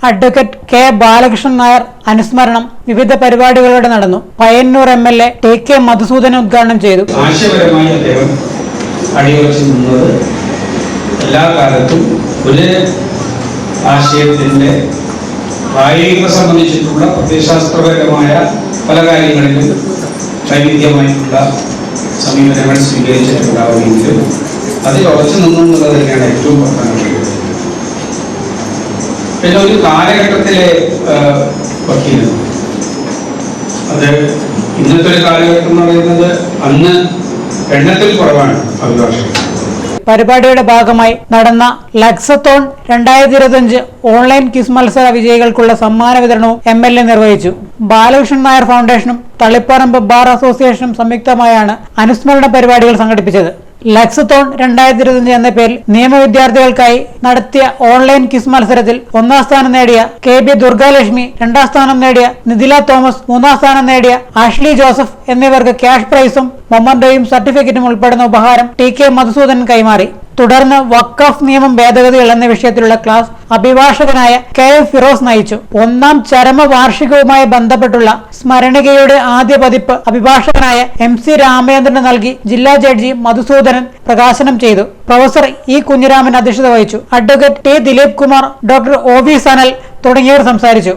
Advocate K Balakrishnan Nair അനുസ്മരണം വിവിധ പരിപാടികളോടെ നടന്നു. Payyanur M L A T K Madhusudana ഉദ്ഘാടനം ചെയ്തു. ആശയപരമായി അദ്ദേഹം അടിയുറച്ചു നിന്നത് എല്ലാ കാലത്തും ഒരു ആശയത്തിന്റെ പ്രായോഗിക സംബന്ധിച്ചിട്ടുള്ള പ്രത്യയശാസ്ത്രപരമായ പല കാര്യങ്ങളിലും വൈവിധ്യമായിട്ടുള്ള സമീപനങ്ങൾ സ്വീകരിച്ചിട്ടുണ്ടാവുമെങ്കിലും അതിൽ ഉറച്ചു നിന്നു എന്നുള്ളത് തന്നെയാണ് ഏറ്റവും പ്രധാനപ്പെട്ടത് പിന്നെ ഒരു കാലഘട്ടത്തിലെ വക്കീൽ അത് ഇന്നത്തെ ഒരു കാലഘട്ടം എന്ന് പറയുന്നത് അന്ന് എണ്ണത്തിൽ കുറവാണ് അഭിഭാഷകർ പരിപാടിയുടെ ഭാഗമായി നടന്ന ലക്സത്തോൺ രണ്ടായിരത്തി ഇരുപത്തിയഞ്ച് ഓൺലൈൻ ക്വിസ് മത്സര വിജയികൾക്കുള്ള സമ്മാന വിതരണവും എം എൽ എ നിർവഹിച്ചു. ബാലകൃഷ്ണൻ നായർ ഫൗണ്ടേഷനും തളിപ്പറമ്പ് ബാർ അസോസിയേഷനും സംയുക്തമായാണ് അനുസ്മരണ പരിപാടികൾ സംഘടിപ്പിച്ചത്. ലക്സത്തോൺ രണ്ടായിരത്തി ഇരുപത്തിയഞ്ച് എന്ന പേരിൽ നിയമ വിദ്യാർത്ഥികൾക്കായി നടത്തിയ ഓൺലൈൻ ക്വിസ് മത്സരത്തിൽ ഒന്നാം സ്ഥാനം നേടിയ കെ ബി ദുർഗാലക്ഷ്മി രണ്ടാം സ്ഥാനം നേടിയ നിതില തോമസ് മൂന്നാം സ്ഥാനം നേടിയ ആഷ്ലി ജോസഫ് എന്നിവർക്ക് ക്യാഷ് പ്രൈസും മൊമന്റോയും സർട്ടിഫിക്കറ്റും ഉൾപ്പെടുന്ന ഉപഹാരം ടി കെ മധുസൂദനൻ കൈമാറി. തുടർന്ന് വക്കഫ് നിയമം ഭേദഗതികൾ എന്ന വിഷയത്തിലുള്ള ക്ലാസ് അഭിഭാഷകനായ കെ എം ഫിറോസ് നയിച്ചു. ഒന്നാം ചരമ വാർഷികവുമായി ബന്ധപ്പെട്ടുള്ള സ്മരണികയുടെ ആദ്യ പതിപ്പ് അഭിഭാഷകനായ എം സി രാമചന്ദ്രന് നൽകി ജില്ലാ ജഡ്ജി മധുസൂദനൻ പ്രകാശനം ചെയ്തു. പ്രൊഫസർ ഇ കുഞ്ഞിരാമൻ അധ്യക്ഷത വഹിച്ചു. Advocate T Dileep Kumar doctor O V Sanal തുടങ്ങിയവർ സംസാരിച്ചു.